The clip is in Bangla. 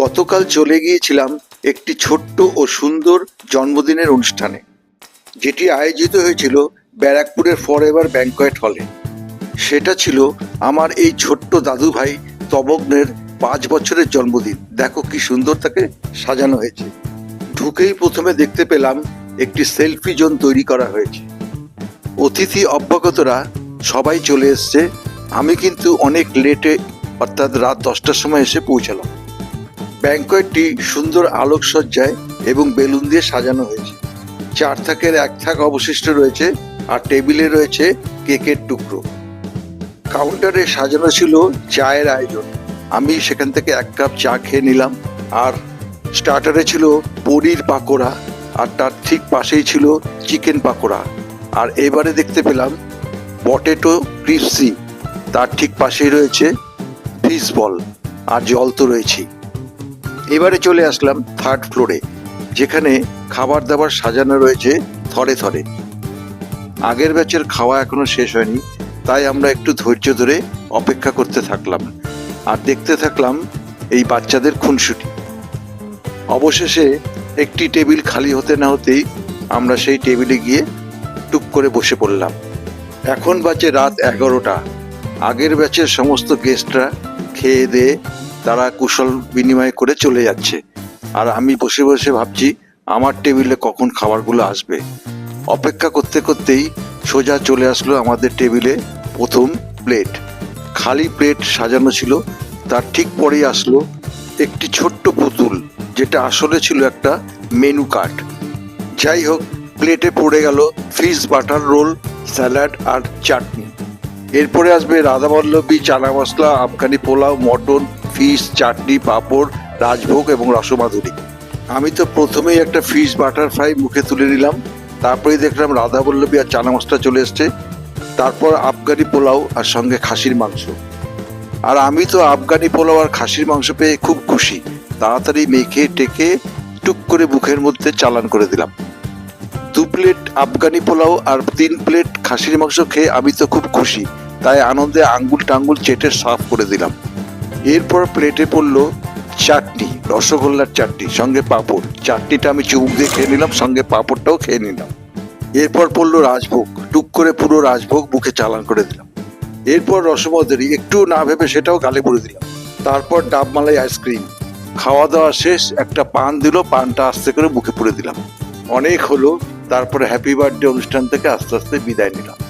গতকাল চলে গিয়েছিলাম একটি ছোট্ট ও সুন্দর জন্মদিনের অনুষ্ঠানে, যেটি আয়োজিত হয়েছিল ব্যারাকপুরের ফর এভার ব্যাঙ্কয়েট হলে। সেটা ছিল আমার এই ছোট্ট দাদু ভাই তবগ্নের পাঁচ বছরের জন্মদিন। দেখো কি সুন্দর তাকে সাজানো হয়েছে। ঢুকেই প্রথমে দেখতে পেলাম একটি সেলফি জোন তৈরি করা হয়েছে। অতিথি অভ্যাগতরা সবাই চলে এসছে। আমি কিন্তু অনেক লেটে অর্থাৎ রাত দশটার সময় এসে পৌঁছালাম। ব্যাঙ্কয়েটটি সুন্দর আলোকসজ্জায় এবং বেলুন দিয়ে সাজানো হয়েছে। চার থাকের এক থাক অবশিষ্ট রয়েছে আর টেবিলে রয়েছে কেকের টুকরো। কাউন্টারে সাজানো ছিল চায়ের আয়োজন। আমি সেখান থেকে এক কাপ চা খেয়ে নিলাম। আর স্টার্টারে ছিল পনির পাকোড়া আর তার ঠিক পাশেই ছিল চিকেন পাকোড়া। আর এবারে দেখতে পেলাম পটেটো ক্রিপসি। তার ঠিক পাশেই রয়েছে ফিশ বল। আর জল তো রয়েছেই। এবারে চলে আসলাম থার্ড ফ্লোরে যেখানে খাবার দাবার সাজানো রয়েছে থরে থরে। আগের ব্যাচের খাওয়া এখনও শেষ হয়নি, তাই আমরা একটু ধৈর্য ধরে অপেক্ষা করতে থাকলাম। আর দেখতে থাকলাম এই বাচ্চাদের খুনসুটি। অবশেষে একটি টেবিল খালি হতে না হতেই আমরা সেই টেবিলে গিয়ে টুক করে বসে পড়লাম। এখন বাজে রাত এগারোটা। আগের ব্যাচের সমস্ত গেস্টরা খেয়ে দিয়ে তারা কুশল বিনিময় করে চলে যাচ্ছে। আর আমি বসে বসে ভাবছি, আমার টেবিলে কখন খাবারগুলো আসবে। অপেক্ষা করতে করতেই সোজা চলে আসলো আমাদের টেবিলে প্রথম প্লেট। খালি প্লেট সাজানো ছিল, তার ঠিক পরেই আসলো একটি ছোট্ট পুতুল, যেটা আসলে ছিল একটা মেনু কার্ড। যাই হোক, প্লেটে পড়ে গেল ফিশ বাটার রোল, স্যালাড আর চাটনি। এরপরে আসবে রাধাবল্লভী চানা মশলা আফগানি পোলাও, মটন ফিশ, চাটনি, পাঁপড়, রাজভোগ এবং রসমাধুরী। আমি তো প্রথমেই একটা ফিশ বাটার ফ্রাই মুখে তুলে নিলাম। তারপরেই দেখলাম রাধাবল্লভী আর চানা মশলা চলে এসছে। তারপর আফগানি পোলাও আর সঙ্গে খাসির মাংস। আর আমি তো আফগানি পোলাও আর খাসির মাংস পেয়ে খুব খুশি। তাড়াতাড়ি মেখে, টেকে, টুক করে মুখের মধ্যে চালান করে দিলাম। দু প্লেট আফগানি পোলাও আর তিন প্লেট খাসির মাংস খেয়ে আমি তো খুব খুশি। তাই আনন্দে আঙ্গুল টাঙ্গুল চেটে সাফ করে দিলাম। এরপর প্লেটে পড়ল চাটনি, রসগোল্লার চাটনি, সঙ্গে পাঁপড়। চাটনিটা আমি চুমুক দিয়ে খেয়ে নিলাম, সঙ্গে পাঁপড়টাও খেয়ে নিলাম। এরপর পড়ল রাজভোগ। টুক করে পুরো রাজভোগ মুখে চালান করে দিলাম। এরপর রসমদরি একটু না ভেবে সেটাও গালে পড়ে দিলাম। তারপর ডাবমালাই আইসক্রিম। খাওয়া দাওয়া শেষ, একটা পান দিল, পানটা আস্তে করে মুখে পুড়ে দিলাম। অনেক হলো, তারপরে হ্যাপি বার্থডে অনুষ্ঠান থেকে আস্তে আস্তে বিদায় নিলাম।